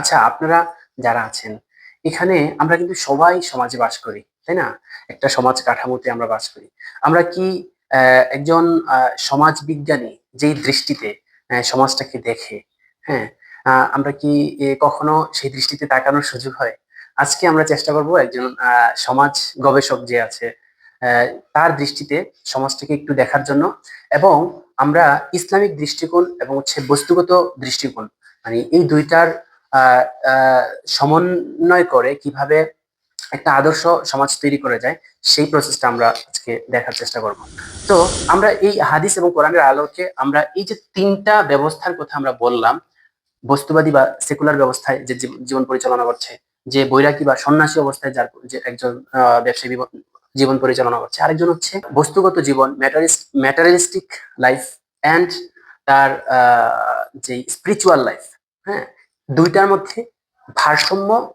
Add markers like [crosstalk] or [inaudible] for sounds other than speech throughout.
আচ্ছা আপনারা যারা আছেন, এখানে আমরা কিন্তু সবাই সমাজে বাস করি, তাই না? একটা সমাজ কাঠামোতে আমরা বাস করি। আমরা কি একজন সমাজ বিজ্ঞানী যেই দৃষ্টিতে সমাজটাকে দেখে হ্যাঁ? আমরা কি কখনো সেই দৃষ্টিতে তাকানোর সুযোগ হয়? আজকে আমরা চেষ্টা করব একজন সমাজ গবেষক যে আছে তার দৃষ্টিতে সমাজটাকে একটু দেখার জন্য এবং আমরা ইসলামিক দৃষ্টিকোণ এবং হচ্ছে বস্তুগত দৃষ্টিকোণ মানে এই দুইটার সমন্বয় করে কীভাবে একটা আদর্শ সমাজ তৈরি করা যায়, সেই প্রসেসটা আমরা আজকে দেখার চেষ্টা করব। তো আমরা এই হাদিস এবং কোরআনের আলোকে আমরা এই যে তিনটা ব্যবস্থার কথা আমরা বললাম, বস্তুবাদী বা সেকুলার ব্যবস্থায় যে জীবন পরিচালনা করছে, যে বৈরাগী বা সন্ন্যাসী অবস্থায় যার যে একজন ব্যবসায়ী জীবন- পরিচালনা করছে, আরেকজন হচ্ছে বস্তুগত জীবন ম্যাটারিস্টিক লাইফ অ্যান্ড তার যে স্পিরিচুয়াল লাইফ হ্যাঁ? দুইটার মধ্যে ভারসাম্য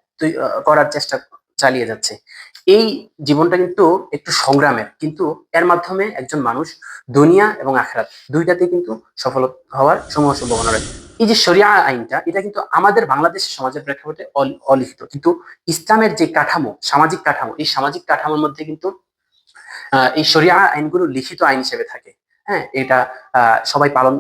করার চেষ্টা চালিয়ে যাচ্ছে। এই জীবনটা কিন্তু একটু সংগ্রামের, কিন্তু এর মাধ্যমে একজন মানুষ দুনিয়া এবং আখরাত দুইটাতে কিন্তু সফল হওয়ার সমূহ সম্ভাবনা রয়েছে। এই যে শরিয়া আইনটা, এটা কিন্তু আমাদের বাংলাদেশ সমাজের প্রেক্ষাপটে অল- অলিখিত। কিন্তু ইসলামের যে কাঠামো, সামাজিক কাঠামো, এই সামাজিক কাঠামোর মধ্যে কিন্তু এই শরিয়া আইনগুলো লিখিত আইন হিসেবে থাকে। হ্যাঁ এটা সবাই পালন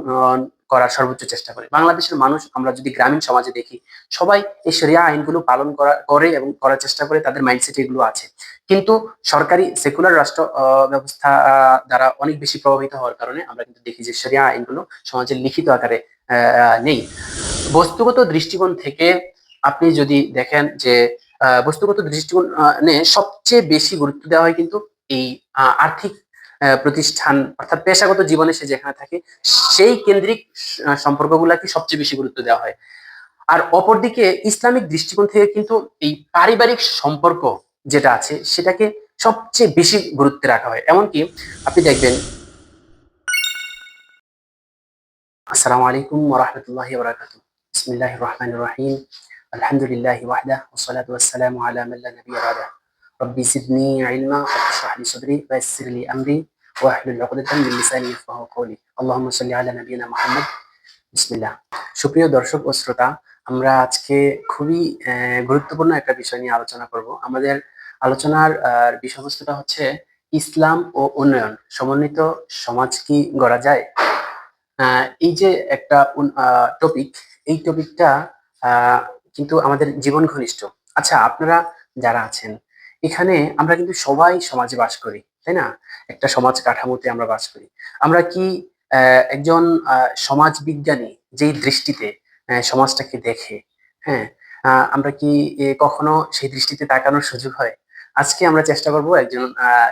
করার সর্বোচ্চ চেষ্টা করে। বাংলাদেশের মানুষ আমরা যদি গ্রামীণ সমাজে দেখি, সবাই এই শরিয়া আইনগুলো পালন করা, করে এবং করার চেষ্টা করে তাদের মাইন্ডসেট এগুলো আছে। কিন্তু সরকারি সেকুলার রাষ্ট্র ব্যবস্থা দ্বারা অনেক বেশি প্রভাবিত হওয়ার কারণে আমরা কিন্তু দেখি যে শরিয়া আইনগুলো সমাজের লিখিত আকারে নেই। বস্তুগত দৃষ্টিকোণ থেকে আপনি যদি দেখেন যে বস্তুগত দৃষ্টিকোণ সবচেয়ে বেশি গুরুত্ব দেওয়া হয় কিন্তু এই আর্থিক প্রতিষ্ঠান অর্থাৎ পেশাগত জীবনে সে যেখানে থাকে, সেই কেন্দ্রিক সম্পর্কগুলাকে সবচেয়ে বেশি গুরুত্ব দেওয়া হয়। আর অপরদিকে ইসলামিক দৃষ্টিকোণ থেকে কিন্তু এই পারিবারিক সম্পর্ক যেটা আছে, সেটাকে সবচেয়ে বেশি গুরুত্বে রাখা হয়। এমনকি আপনি দেখবেন, আসসালামু আলাইকুম ওরহমতুল্লাহি ওবরাকাতু বিসমিল্লাহির রহমানির রহিম। আলহামদুলিল্লাহি ওয়াহদা ওয়াসসালাতু ওয়াসসালামু আলা বাদা রব্বি জিদনি ইলমা ওয়া ইশরাহ লি সাদরি ওয়া ইয়াসসির লি আমরি। আহলুল উকদাতাম মিন লিসানি ইয়াফকাহু কওলি আল্লাহুম্মা সাল্লি আলা নাবিয়িনা মুহাম্মদ বিসমিল্লাহ। সুপ্রিয় দর্শক ও শ্রোতা, আমরা আজকে খুবই গুরুত্বপূর্ণ একটা বিষয় নিয়ে আলোচনা করব। আমাদের আলোচনার বিষয়বস্তুটা হচ্ছে ইসলাম ও উন্নয়ন। সমন্বিত সমাজ কি গড়া যায়? এই যে একটা টপিক এই টপিকটা কিন্তু আমাদের জীবন ঘনিষ্ঠ। আচ্ছা আপনারা যারা আছেন, এখানে আমরা কিন্তু সবাই সমাজে বাস করি। তাই না? একটা সমাজ কাঠামোতে আমরা বাস করি। আমরা কি একজন সমাজ বিজ্ঞানী যেই দৃষ্টিতে সমাজটাকে দেখে হ্যাঁ আমরা কি কখনো সেই দৃষ্টিতে তাকানোর সুযোগ হয়? আজকে আমরা চেষ্টা করব একজন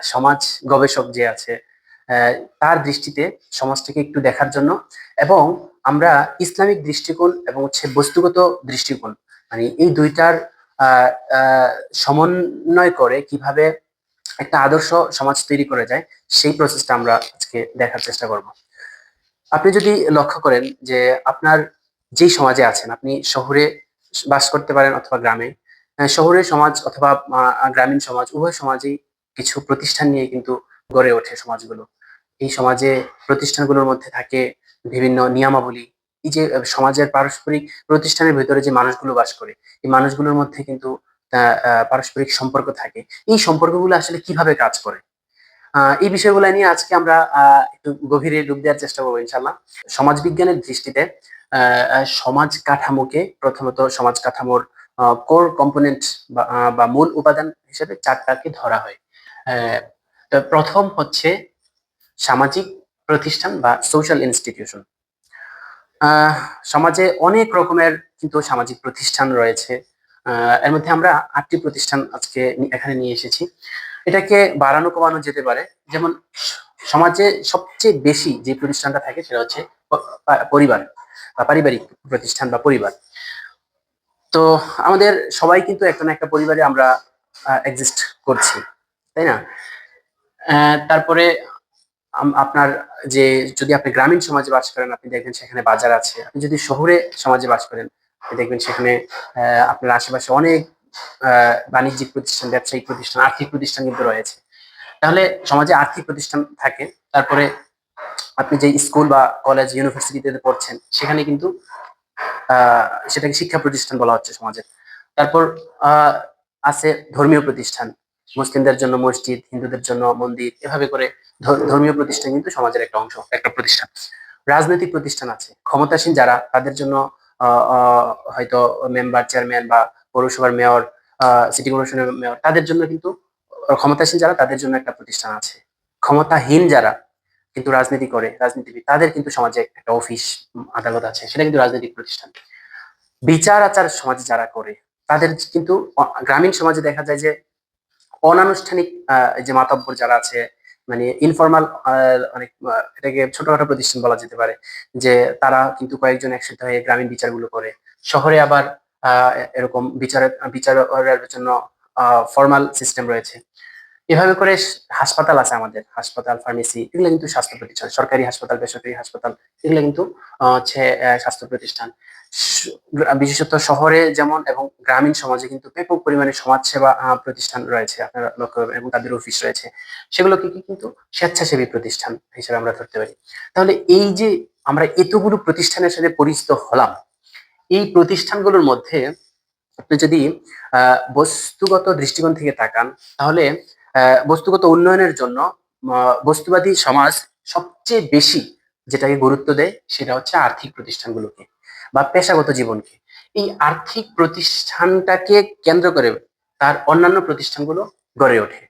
সমাজ গবেষক যে আছে তার দৃষ্টিতে সমাজটাকে একটু দেখার জন্য এবং আমরা ইসলামিক দৃষ্টিকোণ এবং হচ্ছে বস্তুগত দৃষ্টিকোণ মানে এই দুইটার সমন্বয় করে কীভাবে একটা আদর্শ সমাজ তৈরি করে যায়, সেই প্রসেসটা আমরা আজকে দেখার চেষ্টা করব। আপনি যদি লক্ষ্য করেন যে আপনার যেই সমাজে আছেন, আপনি শহরে বাস করতে পারেন অথবা গ্রামে শহরের সমাজ অথবা গ্রামীণ সমাজ, উভয় সমাজেই কিছু প্রতিষ্ঠান নিয়ে কিন্তু গড়ে ওঠে সমাজগুলো। এই সমাজে প্রতিষ্ঠানগুলোর মধ্যে থাকে বিভিন্ন নিয়মাবলী। এই যে সমাজের পারস্পরিক প্রতিষ্ঠানের ভিতরে যে মানুষগুলো বাস করে, এই মানুষগুলোর মধ্যে কিন্তু পারস্পরিক সম্পর্ক থাকে। এই সম্পর্কগুলো আসলে কীভাবে কাজ করে? এই বিষয়গুলো নিয়ে আজকে আমরা একটু গভীরে ডুব দেওয়ার চেষ্টা করব ইনশাল্লাহ সমাজ বিজ্ঞানের দৃষ্টিতে সমাজ কাঠামোকে প্রথমত সমাজ কাঠামোর কোর কম্পোনেন্ট বা মূল উপাদান হিসেবে চারটাকে ধরা হয়। প্রথম হচ্ছে সামাজিক প্রতিষ্ঠান বা সোশ্যাল ইনস্টিটিউশন সমাজে অনেক রকমের কিন্তু সামাজিক প্রতিষ্ঠান রয়েছে। এর মধ্যে আমরা আটটি প্রতিষ্ঠান আজকে এখানে নিয়ে এসেছি। এটাকে বাড়ানো কমানো যেতে পারে। যেমন সমাজে সবচেয়ে বেশি যে প্রতিষ্ঠানটা থাকে সেটা হচ্ছে পরিবার বা পারিবারিক প্রতিষ্ঠান বা পরিবার। তো আমাদের সবাই কিন্তু একটা না একটা পরিবারে আমরা এক্সিস্ট করছি, তাই না? তারপরে আপনার যে যদি আপনি গ্রামীণ সমাজে বাস করেন, আপনি দেখবেন সেখানে বাজার আছে। আপনি যদি শহরে সমাজে বাস করেন দেখবেন সেখানে আপনার আশেপাশে অনেক বাণিজ্যিক প্রতিষ্ঠান, ব্যবসায়িক প্রতিষ্ঠান, আর্থিক প্রতিষ্ঠান কিন্তু রয়েছে। তাহলে সমাজে আর্থিক প্রতিষ্ঠান থাকে, তারপরে আপনি যে স্কুল বা কলেজ, ইউনিভার্সিটিতে পড়ছেন, সেখানে কিন্তু সেটাকে শিক্ষা প্রতিষ্ঠান বলা হচ্ছে সমাজে। তারপর আছে ধর্মীয় প্রতিষ্ঠান, মুসলিমদের জন্য মসজিদ, হিন্দুদের জন্য মন্দির, এভাবে করে ধর্মীয় প্রতিষ্ঠান কিন্তু সমাজের একটা অংশ, একটা প্রতিষ্ঠান। রাজনৈতিক প্রতিষ্ঠান আছে, ক্ষমতাসীন যারা, তাদের জন্য হয়তো মেম্বার, চেয়ারম্যান বা পৌরসভার মেয়র সিটি কর্পোরেশনের মেয়র, তাদের জন্য কিন্তু ক্ষমতাসীন যারা, তাদের জন্য একটা প্রতিষ্ঠান আছে। ক্ষমতাহীন যারা কিন্তু রাজনীতি করে, রাজনীতিবিদ, তাদের কিন্তু সমাজে একটা অফিস আদালত আছে, সেটা কিন্তু রাজনৈতিক প্রতিষ্ঠান। বিচার আচার সমাজে যারা করে, তাদের কিন্তু গ্রামীণ সমাজে দেখা যায় যে অনানুষ্ঠানিক যে মাতব্বর যারা আছে মানে ইনফর্মাল অনেক এটাকে ছোটখাটো প্রতিষ্ঠান বলা যেতে পারে, যে তারা কিন্তু কয়েকজন একসাথে হয়ে গ্রামীণ বিচারগুলো করে। শহরে আবার এরকম বিচারের বিচারের জন্য ফর্মাল সিস্টেম রয়েছে। এভাবে করে হাসপাতাল আছে আমাদের, হাসপাতাল ফার্মেসি এগুলো কিন্তু স্বাস্থ্য প্রতিষ্ঠান, সরকারি হাসপাতাল, বেসরকারি হাসপাতাল, এগুলো কিন্তু হচ্ছে স্বাস্থ্য প্রতিষ্ঠান। বিশেষত শহরে যেমন এবং গ্রামীণ সমাজে কিন্তু ব্যাপক পরিমাণে সমাজসেবা প্রতিষ্ঠান রয়েছে আপনারা লক্ষ্য করবেন এবং তাদের অফিস রয়েছে। সেগুলোকে কিন্তু স্বেচ্ছাসেবী প্রতিষ্ঠান হিসেবে আমরা ধরতে পারি। তাহলে এই যে আমরা এতগুলো প্রতিষ্ঠানের সাথে পরিচিত হলাম, এই প্রতিষ্ঠানগুলোর মধ্যে আপনি যদি বস্তুগত দৃষ্টিকোণ থেকে তাকান, তাহলে বস্তুগত উন্নয়নের জন্য বস্তুবাদী সমাজ সবচেয়ে বেশি যেটাকে গুরুত্ব দেয় সেটা হচ্ছে আর্থিক প্রতিষ্ঠানগুলোকে। বা পেশাগত জীবনকে। এই আর্থিক প্রতিষ্ঠানটাকে কেন্দ্র করে তার অন্যান্য প্রতিষ্ঠানগুলো গড়ে ওঠে।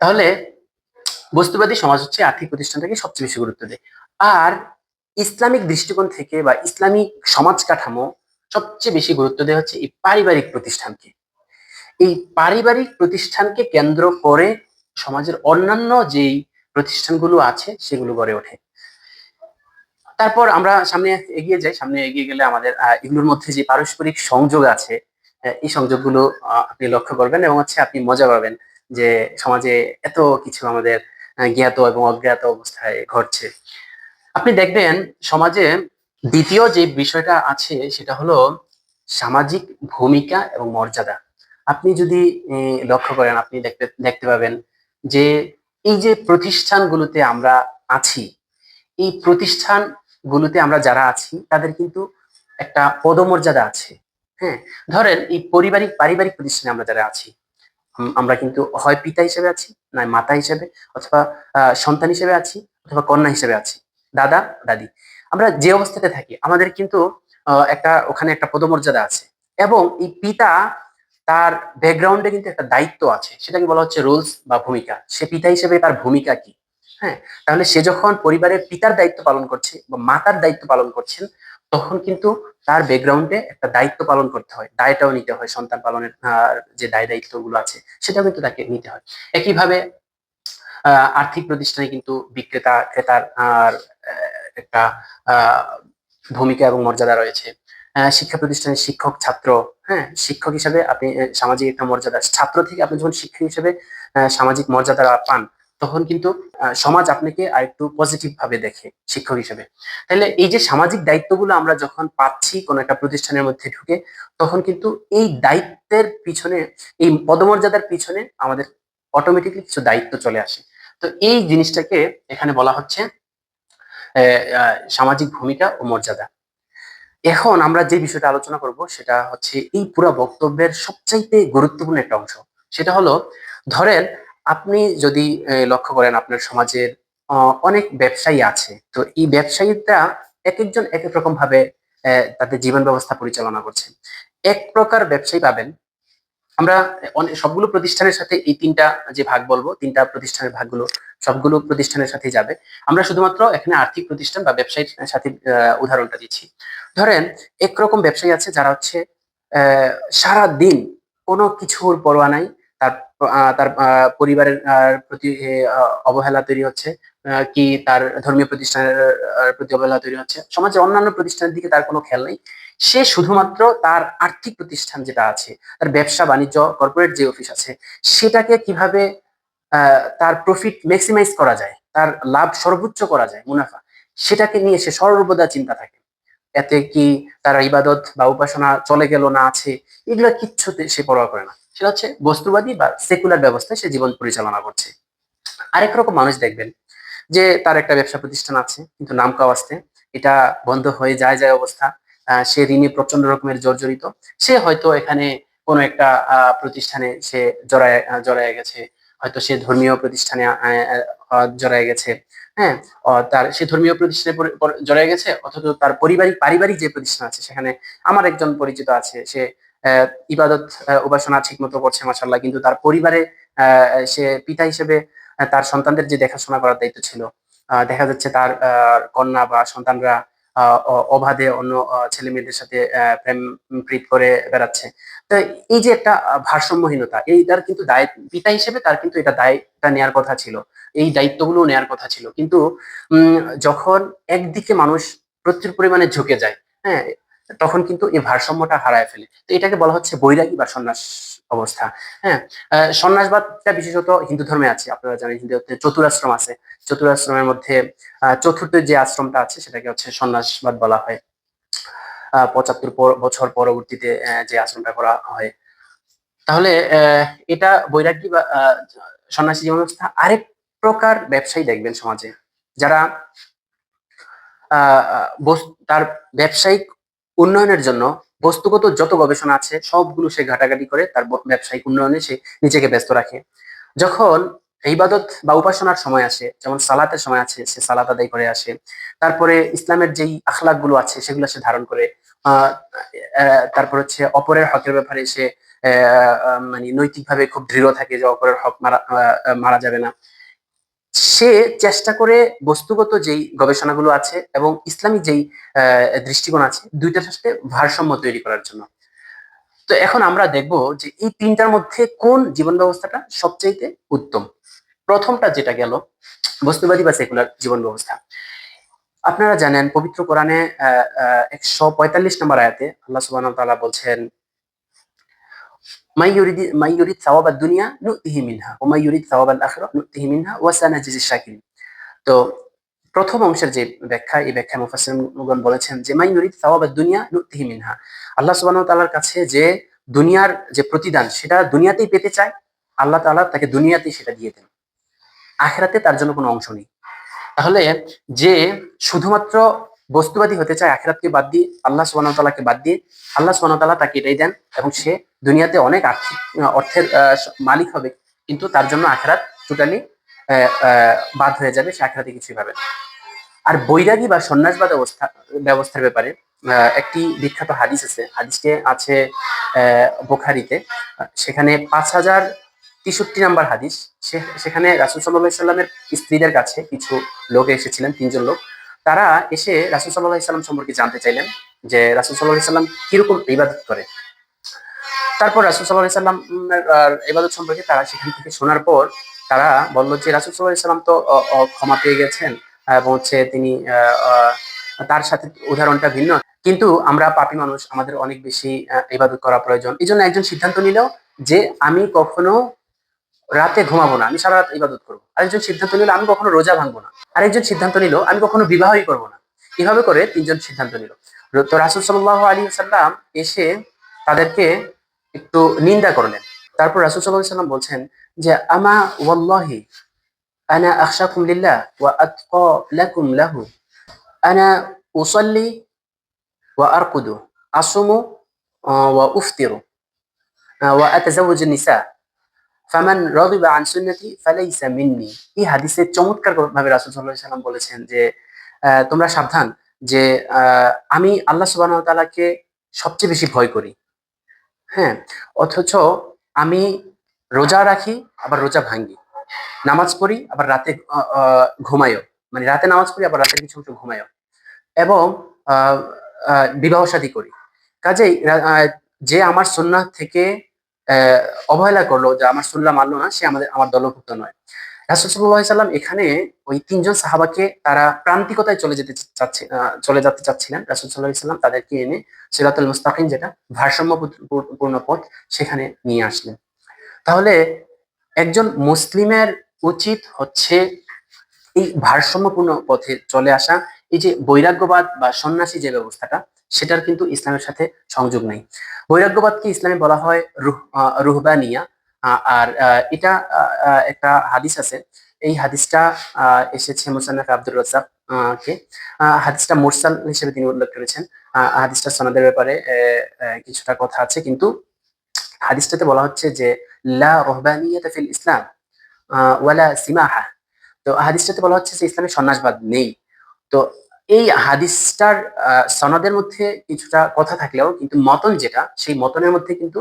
তাহলে বস্তুবাদী সমাজ হচ্ছে আর্থিক প্রতিষ্ঠানটাকে সবচেয়ে বেশি গুরুত্ব দেয়। আর ইসলামিক দৃষ্টিকোণ থেকে বা ইসলামিক সমাজ কাঠামো সবচেয়ে বেশি গুরুত্ব দেওয়া হচ্ছে এই পারিবারিক প্রতিষ্ঠানকে। এই পারিবারিক প্রতিষ্ঠানকে কেন্দ্র করে সমাজের অন্যান্য যেই প্রতিষ্ঠানগুলো আছে সেগুলো গড়ে ওঠে। তারপর আমরা সামনে এগিয়ে যাই, সামনে এগিয়ে গেলে আমাদের এগুলোর মধ্যে যে পারস্পরিক সংযোগ আছে এই সংযোগগুলো আপনি লক্ষ্য করবেন এবং হচ্ছে আপনি মজা পাবেন যে সমাজে এত কিছু আমাদের জ্ঞাত এবং অজ্ঞাত অবস্থায় ঘটছে। আপনি দেখবেন সমাজে দ্বিতীয় যে বিষয়টা আছে সেটা হলো সামাজিক ভূমিকা এবং মর্যাদা। আপনি যদি লক্ষ্য করেন, আপনি দেখতে দেখতে পাবেন যে এই যে প্রতিষ্ঠানগুলোতে আমরা আছি, এই প্রতিষ্ঠানগুলোতে আমরা যারা আছি, তাদের কিন্তু একটা পদমর্যাদা আছে। হ্যাঁ ধরেন এই পারিবারিক পারিবারিক প্রতিষ্ঠানে আমরা যারা আছি আমরা কিন্তু হয় পিতা হিসেবে আছি, না মাতা হিসেবে, অথবা সন্তান হিসেবে আছি, অথবা কন্যা হিসেবে আছি, দাদা, দাদি। আমরা যে অবস্থাতে থাকি, আমাদের কিন্তু একটা, ওখানে একটা পদমর্যাদা আছে। এবং এই পিতা, তার ব্যাকগ্রাউন্ডে কিন্তু একটা দায়িত্ব আছে। সেটাকে বলা হচ্ছে রোলস বা ভূমিকা। সে পিতা হিসেবে তার ভূমিকা কি? হ্যাঁ তাহলে সে যখন পরিবারের পিতার দায়িত্ব পালন করছে বা মাতার দায়িত্ব পালন করছেন, তখন কিন্তু তার ব্যাকগ্রাউন্ডে একটা দায়িত্ব পালন করতে হয়, দায়টাও নিতে হয় সন্তান পালনের যে দায় দায়িত্বগুলো আছে, সেটাও কিন্তু তাকে নিতে হয়। একইভাবে আর্থিক প্রতিষ্ঠানে কিন্তু বিক্রেতা, ক্রেতার, আর একটা ভূমিকা এবং মর্যাদা রয়েছে। শিক্ষা প্রতিষ্ঠানে শিক্ষক, ছাত্র হ্যাঁ শিক্ষক হিসাবে আপনি সামাজিক একটা মর্যাদা, ছাত্র থেকে আপনি যখন শিক্ষক হিসেবে সামাজিক মর্যাদা পান তখন কিন্তু সমাজ আপনাকে আরেকটু পজিটিভ ভাবে দেখে, শিক্ষক হিসেবে। তাহলে এই যে সামাজিক দায়িত্বগুলো আমরা যখন পাচ্ছি কোনো একটা প্রতিষ্ঠানের মধ্যে ঢুকে, তখন কিন্তু এই দায়িত্বের পিছনে, এই পদমর্যাদার পিছনে আমাদের অটোমেটিকলি কিছু দায়িত্ব চলে আসে। তো এই জিনিসটাকে এখানে বলা হচ্ছে সামাজিক ভূমিকা ও মর্যাদা। এখন আমরা যে বিষয়টা আলোচনা করব, সেটা হচ্ছে এই পুরো বক্তব্যের সবচাইতে গুরুত্বপূর্ণ একটা অংশ। সেটা হলো, ধরেন আপনি যদি লক্ষ্য করেন আপনার সমাজের অনেক ব্যবসায়ী আছে, তো এই ব্যবসায়ীরা এক একজন এক এক রকম ভাবে তাদের জীবন ব্যবস্থা পরিচালনা করছে। এক প্রকার ব্যবসায়ী পাবেন। আমরা অনেক সবগুলো প্রতিষ্ঠানের সাথে এই তিনটা যে ভাগ বলব, তিনটা প্রতিষ্ঠানের ভাগগুলো, সবগুলো প্রতিষ্ঠানের সাথে যাবে। আমরা শুধুমাত্র এখানে আর্থিক প্রতিষ্ঠান বা ব্যবসায়ীর সাথে উদাহরণটা দিচ্ছি। ধরেন একরকম ব্যবসায়ী আছে যারা হচ্ছে সারা দিন কোনো কিছুর পরোয়া নাই, তার তার পরিবারের প্রতি অবহেলা তৈরি হচ্ছে কি তার ধর্মীয় প্রতিষ্ঠানের প্রতি অবহেলা তৈরি হচ্ছে। সমাজের অন্যান্য প্রতিষ্ঠানের দিকে তার কোনো খেয়াল নেই। সে শুধুমাত্র তার আর্থিক প্রতিষ্ঠান যেটা আছে, তার ব্যবসা, বাণিজ্য কর্পোরেট যে অফিস আছে, সেটাকে কীভাবে তার প্রফিট ম্যাক্সিমাইজ করা যায়, তার লাভ সর্বোচ্চ করা যায়, মুনাফা, সেটাকে নিয়ে সে সর্বদা চিন্তা থাকে। এতে কি তার ইবাদত বা উপাসনা চলে গেল না আছে, এগুলো কিচ্ছুতে সে পরোয়া করে না। সেটা হচ্ছে বস্তুবাদী বা সেকুলার ব্যবস্থায় সে জীবন পরিচালনা করছে। আরেক রকম মানুষ দেখবেন যে তার একটা ব্যবসা প্রতিষ্ঠান আছে, কিন্তু নাম কাওয়াজতে এটা বন্ধ হয়ে যায় যায় অবস্থা। সে ঋণে প্রচণ্ড রকমের জর্জরিত। সে হয়তো এখানে কোনো একটা প্রতিষ্ঠানে সে জড়ায় জড়ায় গেছে। হয়তো সে ধর্মীয় প্রতিষ্ঠানে জড়ায় গেছে। হ্যাঁ? তার, সে ধর্মীয় প্রতিষ্ঠানে জড়ায় গেছে। অথচ তার পরিবারিক, পারিবারিক যে প্রতিষ্ঠান আছে, সেখানে আমার একজন পরিচিত আছে। সে ইবাদত উপাসনা ঠিক মতো করছে মাসাল্লাহ কিন্তু তার পরিবারে সে পিতা হিসেবে তার সন্তানদের যে দেখাশোনা করার দায়িত্ব ছিল দেখা যাচ্ছে তার কন্যা বা সন্তানরা অবাধে অন্য ছেলে মেয়েদের সাথে প্রেম প্রীত করে বেড়াচ্ছে। তো এই যে একটা ভারসাম্যহীনতা এইটার কিন্তু দায়, পিতা হিসেবে তার কিন্তু এটা দায়টা নেয়ার কথা ছিল, এই দায়িত্বগুলো নেয়ার কথা ছিল, কিন্তু যখন একদিকে মানুষ প্রচুর পরিমাণে ঝুঁকে যায় হ্যাঁ তখন কিন্তু এই ভারসাম্যটা হারায় ফেলে। তো এটাকে বলা হচ্ছে বৈরাগী বা সন্ন্যাস অবস্থা। হ্যাঁ সন্ন্যাসবাদটা বিশেষত হিন্দু ধর্মে আছে, আপনারা জানেন হিন্দু চতুরাশ্রম আছে। চতুরাশ্রমের মধ্যে চতুর্থ যে আশ্রমটা আছে সেটাকে হচ্ছে সন্ন্যাসবাদ বলা হয়। পঁচাত্তর বছর পরবর্তীতে যে আশ্রমটা করা হয়। তাহলে এটা বৈরাগ্য বা সন্ন্যাসী জীবন ব্যবস্থা আরেক প্রকার ব্যবসায়ী দেখবেন সমাজে। যারা তার ব্যবসায়িক উন্নয়নের জন্য বস্তুগত যত গবেষণা আছে, সবগুলো সে ঘাটাঘাটি করে তার ব্যবসায়িক উন্নয়নে সে নিজেকে ব্যস্ত রাখে। যখন ইবাদত বা উপাসনার সময় আসে, যেমন সালাতের সময় আছে, সে সালাত আদায় করে আসে। তারপরে ইসলামের যেই আখলাকগুলো আছে, সেগুলো সে ধারণ করে। তারপর হচ্ছে অপরের হকের ব্যাপারে সে মানে নৈতিকভাবে খুব দৃঢ় থাকে যে অপরের হক মারা মারা যাবে না। সে চেষ্টা করে বস্তুগত যেই গবেষণাগুলো আছে এবং ইসলামিক যেই দৃষ্টিকোণ আছে, দুইটার সাথে ভারসাম্য তৈরি করার জন্য। তো এখন আমরা দেখব যে এই তিনটার মধ্যে কোন জীবন ব্যবস্থাটা সবচাইতে উত্তম। প্রথমটা যেটা গেল, বস্তুবাদী বা সেকুলার জীবন ব্যবস্থা। আপনারা জানেন, পবিত্র কোরআনে একশো পঁয়তাল্লিশ নম্বর আয়াতে আল্লাহ সুবাহ তাআলা বলছেন মাই ইউরিদ মাই ইউরিদ সাওয়াবাদ দুনিয়া নুতিহি মিনহা ও মাই ইউরিদ সাওয়াবাল আখিরা নুতিহি মিনহা ওয়া সানাজিজি শাকিরিন তো প্রথম অংশের যে ব্যাখ্যা, এই ব্যাখ্যা মুফাসসিরগণ বলেছেন যে মাই ইউরিদ সাওয়াবাদ দুনিয়া নুতিহি মিনহা। আল্লাহ সুবহানাহু তাআলার কাছে যে দুনিয়ার যে প্রতিদান, সেটা দুনিয়াতেই পেতে চায়, আল্লাহ তাআলা তাকে দুনিয়াতেই সেটা দিয়ে দেন। আখেরাতে তার জন্য কোনো অংশ নেই। তাহলে যে শুধুমাত্র বস্তুবাদী হতে চায় আখেরাতকে বাদ দিয়ে, আল্লাহ ওয়া বাদ দিয়ে, আল্লাহ ওয়া তাকে এটাই দেন এবং সে দুনিয়াতে অনেক আর্থিক অর্থের মালিক হবে। কিন্তু তার জন্য আখেরাত টোটালি বাদ হয়ে যাবে, সে আখেরাতে কিছুই পাবে না। আর বৈরাগী বা সন্ন্যাসবাদ অবস্থা, ব্যবস্থার ব্যাপারে একটি বিখ্যাত হাদিস আছে। হাদিসটি আছে বোখারিতে। সেখানে পাঁচ হাজার তেষট্টি নাম্বার হাদিস। সেখানে রাসুল সাল্লাহ সাল্লামের স্ত্রীদের কাছে কিছু লোক এসেছিলেন, তিনজন লোক। তারা এসে রাসুল সাল্লাহ সাল্লাম সম্পর্কে জানতে চাইলেন যে রাসুল সাল্লাহ সাল্লাম কীরকম ইবাদত করে। তারপর রাসুল সাল্লাহ সাল্লাম ইবাদত সম্পর্কে তারা সেখান থেকে শোনার পর তারা বলল যে রাসুল সাল্লাহ সাল্লাম তো ক্ষমা পেয়ে গেছেন, এবং হচ্ছে তিনি তার সাথে উদাহরণটা ভিন্ন। কিন্তু আমরা পাপী মানুষ, আমাদের অনেক বেশি ইবাদত করা প্রয়োজন। এই জন্য একজন সিদ্ধান্ত নিল যে আমি কখনো রাতে ঘুমাবো না, আমি সারা রাত ইবাদত করব। আরেকজন সিদ্ধান্ত নিল, আমি কখনো রোজা ভাঙবো না। আরেকজন সিদ্ধান্ত নিল, আমি কখনো বিবাহই করব না। এভাবে করে তিনজন সিদ্ধান্ত নিল। তো রাসুল সাল্লাহ আলী সাল্লাম এসে তাদেরকে একটু নিন্দা করলেন। তারপর রাসুল সাল্লাহ সাল্লাম বলছেন যে, আমা ওয়াল্লাহি, আনা আখশাকুম লিল্লাহ ওয়া আতকা লাকুম লাহু। আনা উসাল্লি ওয়া আরকুদু, আসুমু ওয়া উফতিরু ওয়া নিসা। ফামান রাগিবা আন সুন্নতি ফালাইসা মিন্নি। এই হাদিসে চমৎকার ভাবে রাসূল আলাইহি সাল্লাম বলেছেন যে তোমরা সাবধান যে আমি আল্লাহ সুবহানাহু ওয়া তাআলাকে সবচেয়ে বেশি ভয় করি। হ্যাঁ অথচ আমি রোজা রাখি, আবার রোজা ভাঙ্গি। নামাজ পড়ি, আবার রাতে ঘুমাইও। মানে রাতে নামাজ পড়ি, আবার রাতে কিছু অংশ ঘুমাইও। এবং বিবাহ শাদী করি। কাজেই যে আমার সুন্নাহ থেকে অবহেলা করল যে আমার সুন্নাহ মানলো না, সে আমাদের, আমার দলভুক্ত নয়। রাসূল সাল্লাম এখানে ওই তিনজন সাহাবাকে তারা প্রান্তিকতায় চলে যেতে চাচ্ছে চলে যেতে চাচ্ছিলেন। রাসূল আলাইহি সাল্লাম তাদেরকে এনে সিরাতুল মুস্তাকিম, যেটা ভারসাম্যপূর্ণ পথ, সেখানে নিয়ে আসলেন। তাহলে একজন মুসলিমের উচিত হচ্ছে এই ভারসাম্যপূর্ণ পথে চলে আসা। এই যে বৈরাগ্যবাদ বা সন্ন্যাসী যে ব্যবস্থাটা সেটার কিন্তু ইসলামের সাথে সংযোগ নেই। বৈরাগ্যবাদকে ইসলামে বলা হয় রুহ রুহবানিয়া? আর এটা একটা হাদিস আছে। এই হাদিসটা এসেছে মুসান্নাফ আব্দুর রাজ্জাক আহ, কে। হাদিসটা মুরসাল হিসেবে তিনি উল্লেখ করেছেন। হাদিসটা সনদের ব্যাপারে কিছুটা কথা আছে। কিন্তু হাদিসটাতে বলা হচ্ছে যে লা রহবানিয়াতা ফিল ইসলাম ওয়ালা সিমাহা। তো হাদিসটাতে বলা হচ্ছে যে ইসলামে সন্ন্যাসবাদ নেই। তো এই হাদিসটার সনদের মধ্যে কিছুটা কথা থাকলেও কিন্তু মতন যেটা, সেই মতনের মধ্যে কিন্তু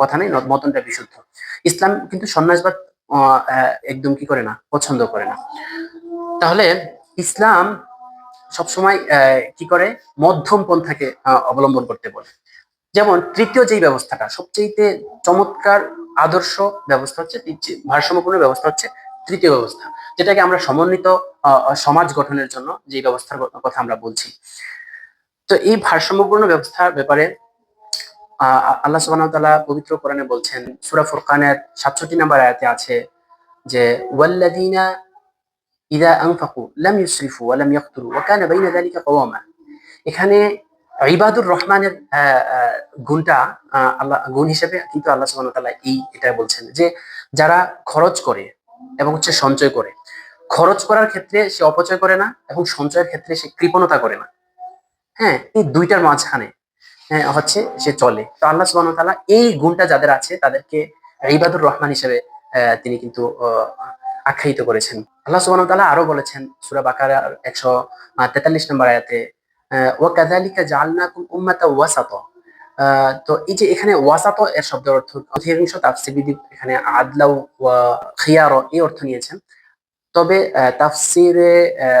কথা নেই মতনটা বিশুদ্ধ। ইসলাম কিন্তু সন্ন্যাসবাদ একদম কি করে না, পছন্দ করে না। তাহলে ইসলাম সবসময় কি করে, মধ্যম পন্থাকে অবলম্বন করতে বলে। যেমন তৃতীয় যেই ব্যবস্থাটা সবচেয়ে চমৎকার আদর্শ ব্যবস্থা হচ্ছে ভারসাম্যপূর্ণ ব্যবস্থা হচ্ছে তৃতীয় ব্যবস্থা, যেটাকে আমরা সমন্বিত সমাজ গঠনের জন্য যে ব্যবস্থার কথা আমরা বলছি। তো এই ভারসাম্যপূর্ণ ব্যবস্থার ব্যাপারে আল্লাহ সুবহানাহু ওয়া তাআলা পবিত্র কোরআনে বলছেন, সূরা ফুরকানের 67 নম্বর আয়াতে আছে যে, ওয়াল্লাযীনা ইযা আনফাকু লাম ইউসরিফু ওয়া লাম ইয়াকতুরু ওয়া কানা বাইনা যালিকা কওয়ামা। এখানে ইবাদুর রহমানের গুণটা আল্লাহ, গুণ হিসেবে কিন্তু আল্লাহ সুবহানাহু ওয়া তাআলা এই, এটা বলছেন যে, যারা খরচ করে এবং হচ্ছে সঞ্চয় করে। খরচ করার ক্ষেত্রে সে অপচয় করে না এবং সঞ্চয়ের ক্ষেত্রে সে কৃপণতা করে না। হ্যাঁ এই দুইটার মাঝখানে হ্যাঁ, হচ্ছে সে চলে। তো আল্লাহ তাআলা এই গুণটা যাদের আছে তাদেরকে ইবাদুর রহমান হিসেবে তিনি কিন্তু আখ্যায়িত করেছেন। আল্লাহ তাআলা আরও বলেছেন সূরা বাকারার 143 নম্বর আয়াতে আহ, ওয়া কাযালিকা জাআলনাকুম উম্মাতাও ওয়াসাতা। তো এই যে এখানে ওয়াসাত এর শব্দের অর্থ অধিকাংশ তাফসীরবিদ এখানে আদলাউ খিয়ার এই অর্থ নিয়েছেন। তবে তাফসিরে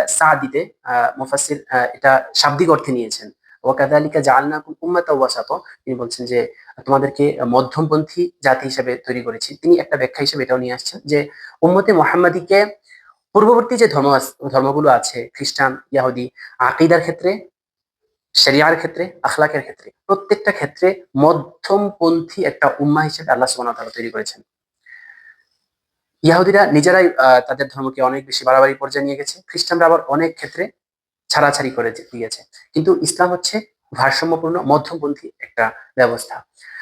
সাদিতে আহ, মুফাসসির এটা শাব্দিক অর্থে নিয়েছেন। ওয়াকাদালিকা জাআলনাকুম উম্মাতাও ওয়াসাতা তিনি বলছেন যে তোমাদেরকে মধ্যমপন্থী জাতি হিসেবে তৈরি করেছি। তিনি একটা ব্যাখ্যা হিসেবে এটাও নিয়ে আসছেন যে উম্মতে মুহাম্মাদিকে পূর্ববর্তী যে ধর্ম ধর্মগুলো আছে খ্রিস্টান ইয়াহুদি আকিদার ক্ষেত্রে শরিয়ার ক্ষেত্রে, আখলাকের ক্ষেত্রে, প্রত্যেকটা ক্ষেত্রে মধ্যমপন্থী একটা উম্মা হিসেবে আল্লাহ ওয়া তাআলা তৈরি করেছেন। ইহুদিরা নিজেরাই তাদের ধর্মকে অনেক বেশি বাড়াবাড়ি পর্যায়ে নিয়ে গেছে। খ্রিস্টানরা আবার অনেক ক্ষেত্রে ছাড়াছাড়ি করে দিয়েছে। কিন্তু ইসলাম হচ্ছে ভারসাম্যপূর্ণ, মধ্যমপন্থী একটা ব্যবস্থা।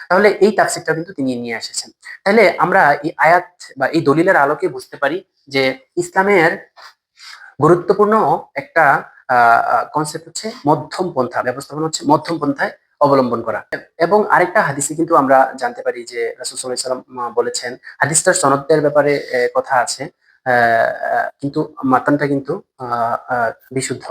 তাহলে এই তাফসিরটা কিন্তু তিনি নিয়ে এসেছেন। তাহলে আমরা এই আয়াত বা এই দলিলের আলোকে বুঝতে পারি যে ইসলামের গুরুত্বপূর্ণ একটা কনসেপ্ট হচ্ছে মধ্যম পন্থা, ব্যবস্থাপনা হচ্ছে মধ্যম পন্থায় অবলম্বন করা। এবং আরেকটা হাদিসে কিন্তু আমরা জানতে পারি যে রাসূল বলেছেন, হাদিসটার সনদের ব্যাপারে কথা আছে কিন্তু মাতানটা কিন্তু বিশুদ্ধ।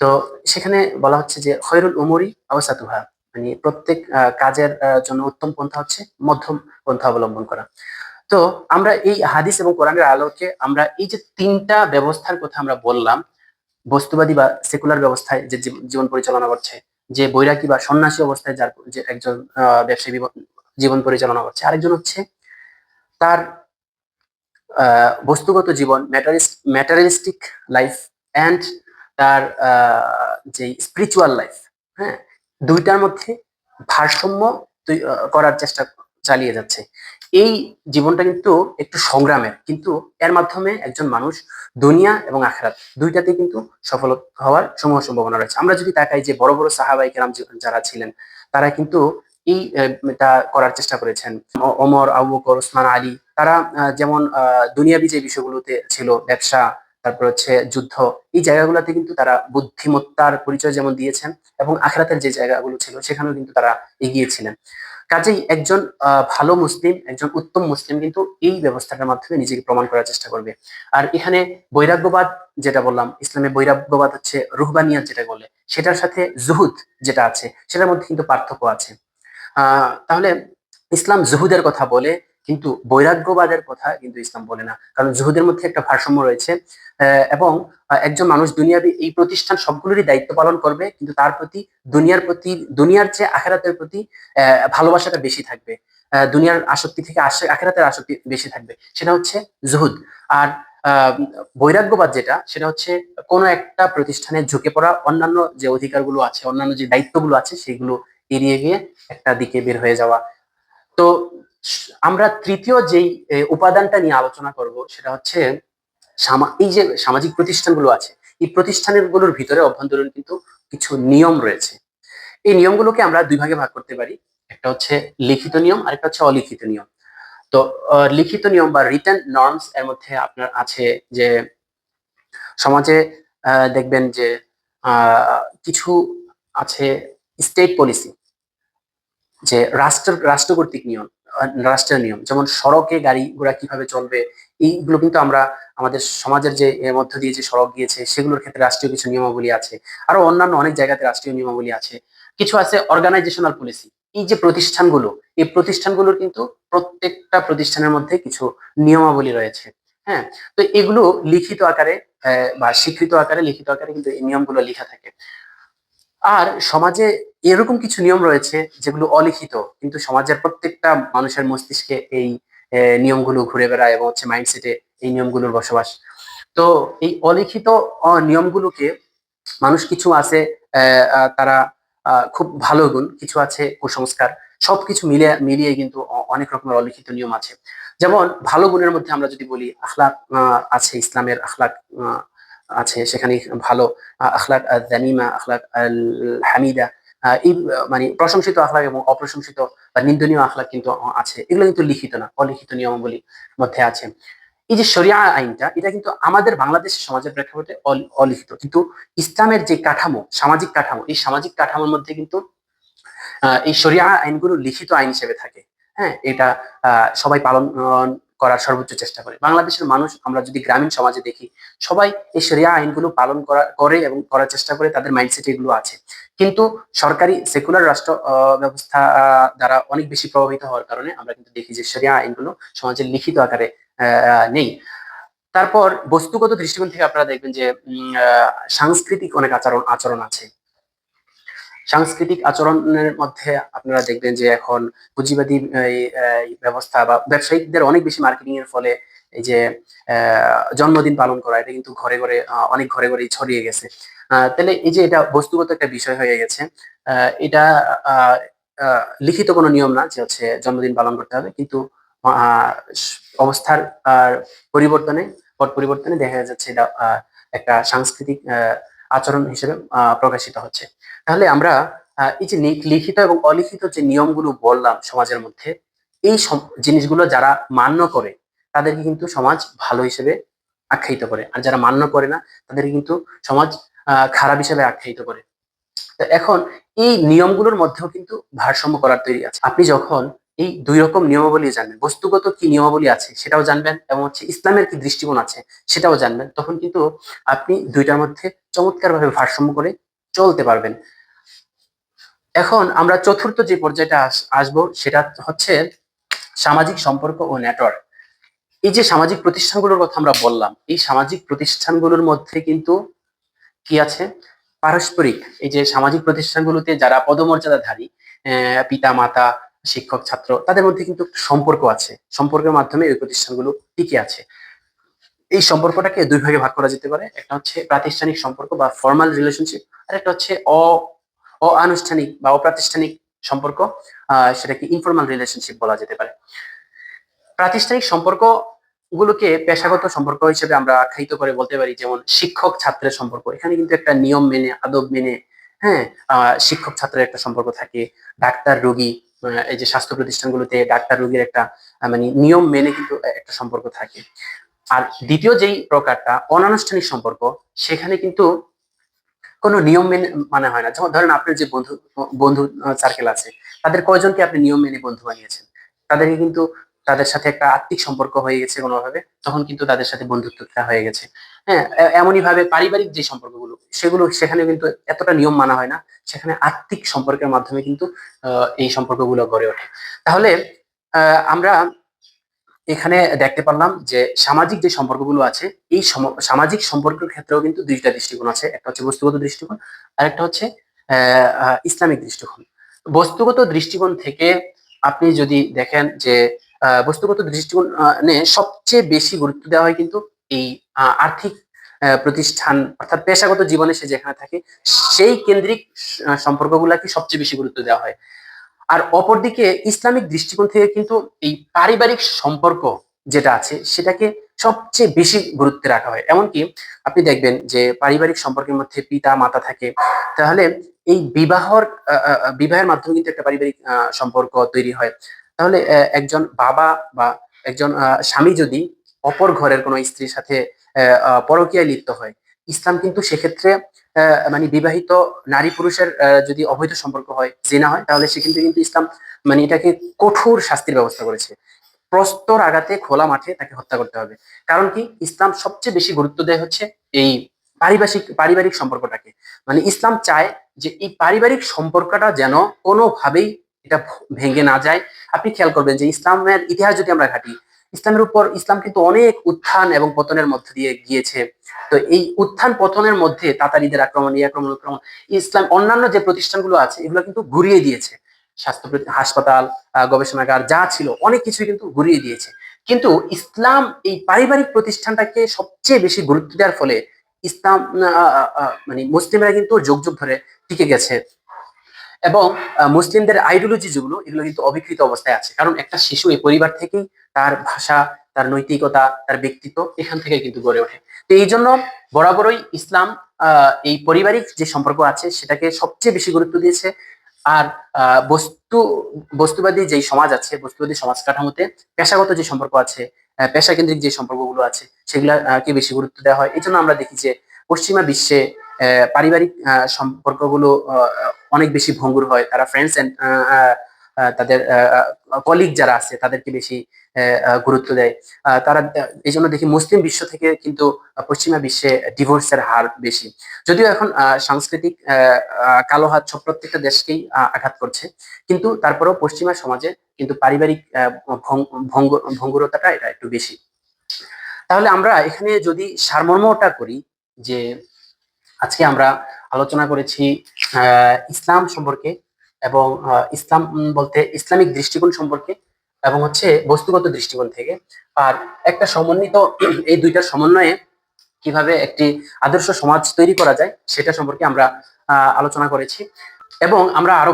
তো সেখানে বলা হচ্ছে যে খৈরুল উমরি আওসাতুহা মানে প্রত্যেক কাজের জন্য উত্তম পন্থা হচ্ছে মধ্যম পন্থা অবলম্বন করা। তো আমরা এই হাদিস এবং কোরআনের আলোকে আমরা এই যে তিনটা ব্যবস্থার কথা আমরা বললাম বস্তুবাদী বা সেকুলার ব্যবস্থায় যে জীবন পরিচালনা করছে, যে বৈরাগী বা সন্ন্যাসী অবস্থায় যার যে একজন ব্যবসায়ী জীবন পরিচালনা করছে। আরেকজন হচ্ছে তার বস্তুগত জীবন ম্যাটারিস্টিক লাইফ অ্যান্ড তার যে স্পিরিচুয়াল লাইফ হ্যাঁ? দুইটার মধ্যে ভারসাম্য করার চেষ্টা চালিয়ে যাচ্ছে। এই জীবনটা কিন্তু একটু সংগ্রামের, কিন্তু এর মাধ্যমে একজন মানুষ দুনিয়া এবং আখরাত দুইটাতে কিন্তু সফল হওয়ার সমূহ সম্ভাবনা রয়েছে। আমরা যদি তাকাই যে বড় বড় সাহাবাই কেরাম যারা ছিলেন, তারা কিন্তু এই এটা করার চেষ্টা করেছেন। অমর ওমর, আবু বকর, ওসমান, আলী, তারা যেমন দুনিয়াবি যে বিষয়গুলোতে ছিল, ব্যবসা, তারপর হচ্ছে যুদ্ধ, এই জায়গাগুলোতে কিন্তু তারা বুদ্ধিমত্তার পরিচয় যেমন দিয়েছেন এবং আখরাতের যে জায়গাগুলো ছিল, সেখানেও কিন্তু তারা এগিয়ে ছিলেন। কাজেই একজন ভালো মুসলিম, একজন উত্তম মুসলিম কিন্তু এই ব্যবস্থাটার মাধ্যমে নিজেকে প্রমাণ করার চেষ্টা করবে। আর এখানে বৈরাগ্যবাদ যেটা বললাম, ইসলামে বৈরাগ্যবাদ হচ্ছে রুহবানিয়া যেটা বলে, সেটার সাথে জুহুদ যেটা আছে, সেটার মধ্যে কিন্তু পার্থক্য আছে। তাহলে ইসলাম জুহুদের কথা বলে কিন্তু বৈরাগ্যবাদের কথা কিন্তু ইসলাম বলে না। কারণ জুহুদের মধ্যে একটা ভারসাম্য রয়েছে এবং একজন মানুষ দুনিয়াবি এই প্রতিষ্ঠান সবগুলোরই দায়িত্ব পালন করবে, কিন্তু তার প্রতি দুনিয়ার প্রতি, দুনিয়ার চেয়ে আখেরাতের প্রতি ভালোবাসাটা বেশি থাকবে। দুনিয়ার আসক্তি থেকে আখেরাতের আসক্তি বেশি থাকবে। সেটা হচ্ছে জুহুদ। আর বৈরাগ্যবাদ যেটা, সেটা হচ্ছে কোনো একটা প্রতিষ্ঠানে ঝুঁকে পড়া অন্যান্য যে অধিকারগুলো আছে, অন্যান্য যে দায়িত্বগুলো আছে, সেগুলো এড়িয়ে গিয়ে একটা দিকে বের হয়ে যাওয়া। তো আমরা তৃতীয় যেই উপাদানটা নিয়ে আলোচনা করব, সেটা হচ্ছে এই যে সামাজিক প্রতিষ্ঠানগুলো আছে, এই প্রতিষ্ঠানেরগুলোর ভিতরে অভ্যন্তরীণ কিন্তু কিছু নিয়ম রয়েছে। এই নিয়মগুলোকে আমরা দুই ভাগে ভাগ করতে পারি, একটা হচ্ছে লিখিত নিয়ম আর একটা হচ্ছে অলিখিত নিয়ম। তো লিখিত নিয়ম বা রিটার্ন নর্মস এর মধ্যে আপনার আছে যে, সমাজে দেখবেন যে কিছু আছে স্টেট পলিসি যে রাষ্ট্র রাষ্ট্র কর্তৃক নিয়ম। আহ, রাষ্ট্রের নিয়ম যেমন সড়কে গাড়ি ঘোড়া কীভাবে চলবে এইগুলো কিন্তু আমরা আমাদের সমাজের যে মধ্য দিয়ে যে সড়ক গিয়েছে সেগুলোর ক্ষেত্রে রাষ্ট্রীয় কিছু নিয়মাবলী আছে। আরও অন্যান্য অনেক জায়গাতে রাষ্ট্রীয় নিয়মাবলী আছে। কিছু আছে অর্গানাইজেশনাল পলিসি এই যে প্রতিষ্ঠানগুলো এই প্রতিষ্ঠানগুলোর কিন্তু প্রত্যেকটা প্রতিষ্ঠানের মধ্যে কিছু নিয়মাবলী রয়েছে। হ্যাঁ তো এগুলো লিখিত আকারে বা স্বীকৃত আকারে লিখিত আকারে কিন্তু এই নিয়মগুলো লেখা থাকে। আর সমাজে এরকম কিছু নিয়ম রয়েছে যেগুলো অলিখিত, কিন্তু সমাজের প্রত্যেকটা মানুষের মস্তিষ্কে এই নিয়মগুলো ঘুরে বেড়ায় এবং হচ্ছে মাইন্ডসেটে এই নিয়মগুলোর বসবাস। তো এই অলিখিত নিয়মগুলোকে মানুষ কিছু আছে তারা খুব ভালো গুণ, কিছু আছে কুসংস্কার, সবকিছু মিলিয়ে মিলিয়ে কিন্তু অনেক রকমের অলিখিত নিয়ম আছে। যেমন ভালো গুণের মধ্যে আমরা যদি বলি, আখলাক আছে, ইসলামের আখলাক আছে সেখানে ভালো আখলাক জানিমা আখলাক আল হামিদা এই মানে প্রশংসিত আখলাক এবং অপ্রশংসিত বা নিন্দনীয় আখলাক কিন্তু আছে। এগুলো কিন্তু লিখিত না, অলিখিত নিয়মাবলীর মধ্যে আছে। এই যে শরিয়া আইনটা, এটা কিন্তু আমাদের বাংলাদেশ সমাজের প্রেক্ষাপটে অল- অলিখিত। কিন্তু ইসলামের যে কাঠামো, সামাজিক কাঠামো, এই সামাজিক কাঠামোর মধ্যে কিন্তু এই শরিয়া আইনগুলো লিখিত আইন হিসেবে থাকে। হ্যাঁ এটা সবাই পালন করার সর্বোচ্চ চেষ্টা করে। বাংলাদেশের মানুষ আমরা যদি গ্রামীণ সমাজে দেখি, সবাই এই শরিয়া আইনগুলো পালন করা, করে এবং করার চেষ্টা করে তাদের মাইন্ডসেট এগুলো আছে। কিন্তু সরকারি সেকুলার রাষ্ট্র ব্যবস্থা দ্বারা অনেক বেশি প্রভাবিত হওয়ার কারণে আমরা কিন্তু দেখি যে শরিয়া আইনগুলো সমাজের লিখিত আকারে নেই। তারপর বস্তুগত দৃষ্টিকোণ থেকে আপনারা দেখবেন যে সাংস্কৃতিক অনেক আচরণ আচরণ আছে। সাংস্কৃতিক আচরণের মধ্যে আপনারা দেখবেন যে এখন পুঁজিবাদী ব্যবস্থা বা ব্যবসায়িকদের অনেক বেশি মার্কেটিং এর ফলে এই যে জন্মদিন পালন করা, এটা কিন্তু ঘরে ঘরে অনেক ঘরে ঘরেই ছড়িয়ে গেছে। তাহলে এই যে এটা বস্তুগত একটা বিষয় হয়ে গেছে এটা লিখিত কোনো নিয়ম না যে হচ্ছে জন্মদিন পালন করতে হবে, কিন্তু অবস্থার পরিবর্তনে, পট পরিবর্তনে দেখা যাচ্ছে এটা একটা সাংস্কৃতিক আচরণ হিসেবে প্রকাশিত হচ্ছে। তাহলে আমরা এই যে লিখিত এবং অলিখিত যে নিয়মগুলো বললাম সমাজের মধ্যে, এই জিনিসগুলো যারা মান্য করে, তাদেরকে কিন্তু সমাজ ভালো হিসেবে আখ্যায়িত করে। আর যারা মান্য করে না, তাদেরকে কিন্তু সমাজ খারাপ হিসেবে আখ্যায়িত করে। তো এখন এই নিয়মগুলোর মধ্যেও কিন্তু ভারসাম্য করার তৈরি আছে। আপনি যখন এই দুই রকম নিয়মাবলী জানবেন, বস্তুগত কি নিয়মাবলী আছে সেটাও জানবেন এবং হচ্ছে ইসলামের কি দৃষ্টিকোণ আছে সেটাও জানবেন, তখন কিন্তু আপনি দুইটার মধ্যে চমৎকারভাবে ভারসাম্য করে চলতে পারবেন। এখন আমরা চতুর্থ যে পর্যায়টা আস- আসব সেটা হচ্ছে সামাজিক সম্পর্ক ও নেটওয়ার্ক এই যে সামাজিক প্রতিষ্ঠানগুলোর কথা আমরা বললাম, এই সামাজিক প্রতিষ্ঠানগুলোর মধ্যে কিন্তু কি আছে? পারস্পরিক, এই যে সামাজিক প্রতিষ্ঠানগুলোতে যারা পদমর্যাদাধারী পিতা মাতা শিক্ষক, ছাত্র, তাদের মধ্যে কিন্তু সম্পর্ক আছে। সম্পর্কের মাধ্যমে এই প্রতিষ্ঠানগুলো টিকে আছে। এই সম্পর্কটাকে দুই ভাগে ভাগ করা যেতে পারে। একটা হচ্ছে প্রাতিষ্ঠানিক সম্পর্ক বা ফর্মাল রিলেশনশিপ আর একটা হচ্ছে অ, অআনুষ্ঠানিক বা অপ্রাতিষ্ঠানিক সম্পর্ক সেটাকে ইনফর্মাল রিলেশনশিপ বলা যেতে পারে। প্রাতিষ্ঠানিক সম্পর্ক গুলোকে পেশাগত সম্পর্ক হিসেবে আমরা আখ্যায়িত করে বলতে পারি, যেমন শিক্ষক ছাত্রের সম্পর্ক। এখানে কিন্তু একটা নিয়ম মেনে, আদব মেনে হ্যাঁ শিক্ষক ছাত্রের একটা সম্পর্ক থাকে। ডাক্তার, রোগী এই যে স্বাস্থ্য প্রতিষ্ঠানগুলোতে ডাক্তার, রোগীর একটা মানে নিয়ম মেনে কিন্তু একটা সম্পর্ক থাকে। আর দ্বিতীয় যেই প্রকারটা অনানুষ্ঠানিক সম্পর্ক, সেখানে কিন্তু কোনো নিয়ম মেনে মানে হয় না। যেমন ধরেন আপনার যে বন্ধু বন্ধু সার্কেল আছে, তাদের কয়জনকে আপনি নিয়ম মেনে বন্ধু বানিয়েছেন? তাদেরকে কিন্তু তাদের সাথে একটা আত্মিক সম্পর্ক হয়ে গেছে কোনোভাবে, তখন কিন্তু তাদের সাথে বন্ধুত্বটা হয়ে গেছে। হ্যাঁ এমনই ভাবে পারিবারিক যে সম্পর্কগুলো, সেগুলো, সেখানে কিন্তু এতটা নিয়ম মানা হয় না, সেখানে আত্মিক সম্পর্কের মাধ্যমে কিন্তু এই সম্পর্কগুলো গড়ে ওঠে। তাহলে আমরা এখানে দেখতে পারলাম যে সামাজিক যে সম্পর্কগুলো আছে, এই সম- সামাজিক সম্পর্কের ক্ষেত্রেও কিন্তু দুইটা দৃষ্টিকোণ আছে। একটা হচ্ছে বস্তুগত দৃষ্টিকোণ আর একটা হচ্ছে ইসলামিক দৃষ্টিকোণ। বস্তুগত দৃষ্টিকোণ থেকে আপনি যদি দেখেন যে বস্তুগত দৃষ্টিকোণ সবচেয়ে বেশি গুরুত্ব দেওয়া হয় কিন্তু এই আর্থিক প্রতিষ্ঠান অর্থাৎ পেশাগত জীবনে সে যেখানে থাকে, সেই কেন্দ্রিক সম্পর্কগুলাকে সবচেয়ে বেশি গুরুত্ব দেওয়া হয়। আর অপরদিকে ইসলামিক দৃষ্টিকোণ থেকে কিন্তু এই পারিবারিক সম্পর্ক যেটা আছে, সেটাকে সবচেয়ে বেশি গুরুত্বে রাখা হয়। এমনকি আপনি দেখবেন যে পারিবারিক সম্পর্কের মধ্যে পিতা, মাতা থাকে, তাহলে এই বিবাহর বিবাহের মাধ্যমে কিন্তু একটা পারিবারিক সম্পর্ক তৈরি হয়। তাহলে একজন বাবা বা একজন স্বামী যদি অপর ঘরের কোনো স্ত্রীর সাথে পরকীয়ায় লিপ্ত হয় ইসলাম কিন্তু সেক্ষেত্রে মানে বিবাহিত নারী পুরুষের যদি অবৈধ সম্পর্ক হয়, জেনা হয়, তাহলে সেক্ষেত্রে কিন্তু ইসলাম মানে এটাকে কঠোর শাস্তির ব্যবস্থা করেছে। প্রস্তর আঘাতে খোলা মাঠে তাকে হত্যা করতে হবে। কারণ কি? ইসলাম সবচেয়ে বেশি গুরুত্ব দেয় হচ্ছে এই পারিবারিক পারিবারিক সম্পর্কটাকে। মানে ইসলাম চায় যে এই পারিবারিক সম্পর্কটা যেন কোনোভাবেই এটা ভেঙে না যায়। আপনি খেয়াল করবেন যে ইসলামের ইতিহাস যদি আমরা ঘাটি ইসলামের উপর ইসলাম কিন্তু অনেক উত্থান এবং পতনের মধ্য দিয়ে গিয়েছে। তো এই উত্থান পতনের মধ্যে তাতারিদের আক্রমণ আক্রমণ আক্রমণ, ইসলাম অন্যান্য যে প্রতিষ্ঠানগুলো আছে, এগুলো কিন্তু ঘুরিয়ে দিয়েছে। স্বাস্থ্য হাসপাতাল গবেষণাগার, যা ছিল, অনেক কিছুই কিন্তু ঘুরিয়ে দিয়েছে। কিন্তু ইসলাম এই পারিবারিক প্রতিষ্ঠানটাকে সবচেয়ে বেশি গুরুত্ব দেওয়ার ফলে ইসলাম মানে মুসলিমরা কিন্তু যুগ যুগ ধরে টিকে গেছে। এবং মুসলিমদের আইডিওলজি যেগুলো, এগুলো কিন্তু অবিকৃত অবস্থায় আছে। কারণ একটা শিশু এই পরিবার থেকেই তার ভাষা তার নৈতিকতা তার ব্যক্তিত্ব এখান থেকে কিন্তু গড়ে ওঠে। তো এই জন্য বরাবরই ইসলাম এই পারিবারিক যে সম্পর্ক আছে সেটাকে সবচেয়ে বেশি গুরুত্ব দিয়েছে। আর বস্তু বস্তুবাদী যে সমাজ আছে বস্তুবাদী সমাজ কাঠামোতে পেশাগত যে সম্পর্ক আছে আহ, পেশাকেন্দ্রিক যে সম্পর্কগুলো আছে সেগুলাকে বেশি গুরুত্ব দেওয়া হয়। এই জন্য আমরা দেখি যে পশ্চিমা বিশ্বে পারিবারিক সম্পর্কগুলো অনেক বেশি ভঙ্গুর হয়। তারা ফ্রেন্ডস এন্ড তাদের কলিগ যারা আছে, তাদেরকে বেশি গুরুত্ব দেয়। তারা এই জন্য দেখি মুসলিম বিশ্ব থেকে কিন্তু পশ্চিমা বিশ্বে ডিভোর্সের হার বেশি। যদিও এখন সাংস্কৃতিক কালো হাত সব প্রত্যেকটা দেশকেই আঘাত করছে। কিন্তু তারপরেও পশ্চিমা সমাজে কিন্তু পারিবারিক ভঙ্গুরতাটা এটা একটু বেশি। তাহলে আমরা এখানে যদি সারমর্মটা করি যে, আজকে আমরা আলোচনা করেছি ইসলাম সম্পর্কে এবং ইসলাম বলতে ইসলামিক দৃষ্টিকোণ সম্পর্কে এবং হচ্ছে বস্তুগত দৃষ্টিকোণ থেকে। আর একটা সমন্বিত [clears throat] এই দুইটার সমন্বয়ে কীভাবে একটি আদর্শ সমাজ তৈরি করা যায় সেটা সম্পর্কে আমরা আলোচনা করেছি। এবং আমরা আরও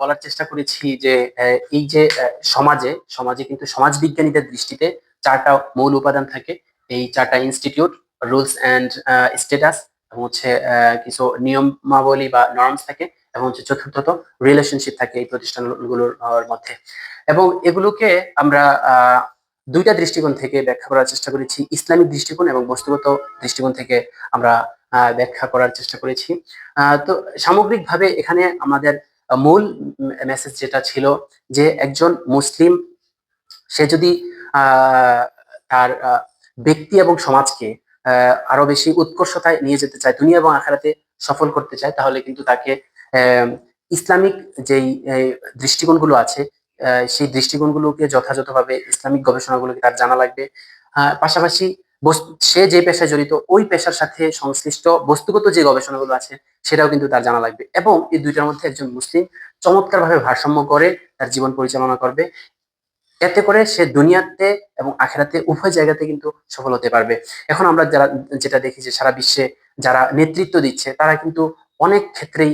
বলার চেষ্টা করেছি যে এই যে সমাজে সমাজে কিন্তু সমাজবিজ্ঞানীদের দৃষ্টিতে চারটা মূল উপাদান থাকে। এই চারটা ইনস্টিটিউট রুলস অ্যান্ড স্টেটাস এবং হচ্ছে কিছু নিয়মাবলী বা নর্মস থাকে। এবং হচ্ছে চতুর্থত রিলেশনশিপ থাকে এই প্রতিষ্ঠানগুলোর মধ্যে। এবং এগুলোকে আমরা দুইটা দৃষ্টিকোণ থেকে ব্যাখ্যা করার চেষ্টা করেছি। ইসলামিক দৃষ্টিকোণ এবং বস্তুগত দৃষ্টিকোণ থেকে আমরা ব্যাখ্যা করার চেষ্টা করেছি। তো সামগ্রিকভাবে এখানে আমাদের মূল মেসেজ যেটা ছিল যে একজন মুসলিম, সে যদি তার ব্যক্তি এবং সমাজকে আরও বেশি উৎকর্ষতায় নিয়ে যেতে চায়, দুনিয়া এবং আখেরাতে সফল করতে চায়, তাহলে কিন্তু তাকে ইসলামিক যেই দৃষ্টিকোণগুলো আছে সেই দৃষ্টিকোণগুলোকে যথাযথভাবে ইসলামিক গবেষণাগুলোকে তার জানা লাগবে। পাশাপাশি সে যে পেশায় জড়িত, ওই পেশার সাথে সংশ্লিষ্ট বস্তুগত যে গবেষণাগুলো আছে, সেটাও কিন্তু তার জানা লাগবে। এবং এই দুইটার মধ্যে একজন মুসলিম চমৎকারভাবে ভারসাম্য করে তার জীবন পরিচালনা করবে। এতে করে সে দুনিয়াতে এবং আখেরাতে উভয় জায়গাতে কিন্তু সফল হতে পারবে। এখন আমরা যারা, যেটা দেখি যে সারা বিশ্বে যারা নেতৃত্ব দিচ্ছে, তারা কিন্তু অনেক ক্ষেত্রেই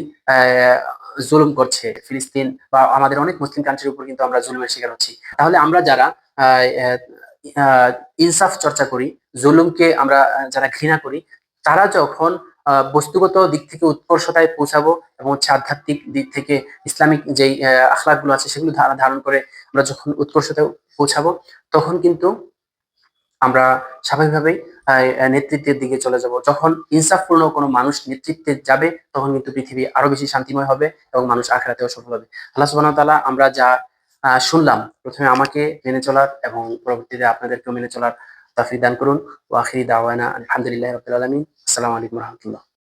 জুলুম করছে ফিলিস্তিন বা আমাদের অনেক মুসলিম কান্ট্রির উপর কিন্তু আমরা জুলুমের শিকার হচ্ছি। তাহলে আমরা যারা ইনসাফ চর্চা করি, জুলুমকে আমরা যারা ঘৃণা করি, তারা যখন বস্তুগত দিক থেকে উৎকর্ষতায় পৌঁছাবো এবং হচ্ছে আধ্যাত্মিক দিক থেকে ইসলামিক যেই আখলাকগুলো আছে সেগুলো ধারা- ধারণ করে আমরা যখন উৎকর্ষতায় পৌঁছাবো, তখন কিন্তু আমরা স্বাভাবিকভাবেই নেতৃত্বের দিকে চলে যাব। যখন ইনসাফপূর্ণ কোনো মানুষ নেতৃত্বে যাবে, তখন কিন্তু পৃথিবী আরও বেশি শান্তিময় হবে এবং মানুষ আখড়াতেও সফল হবে। আল্লাহ সুবহানাহু ওয়া তাআলা আমরা যা শুনলাম, প্রথমে আমাকে মেনে চলার এবং পরবর্তীতে আপনাদেরকেও মেনে চলার তাফি দান করুন। ওয়া আখিরি দাওয়ানা আলহামদুলিল্লাহি রাব্বিল আলামিন। আসসালামু আলাইকুম রহমতুল্লাহ।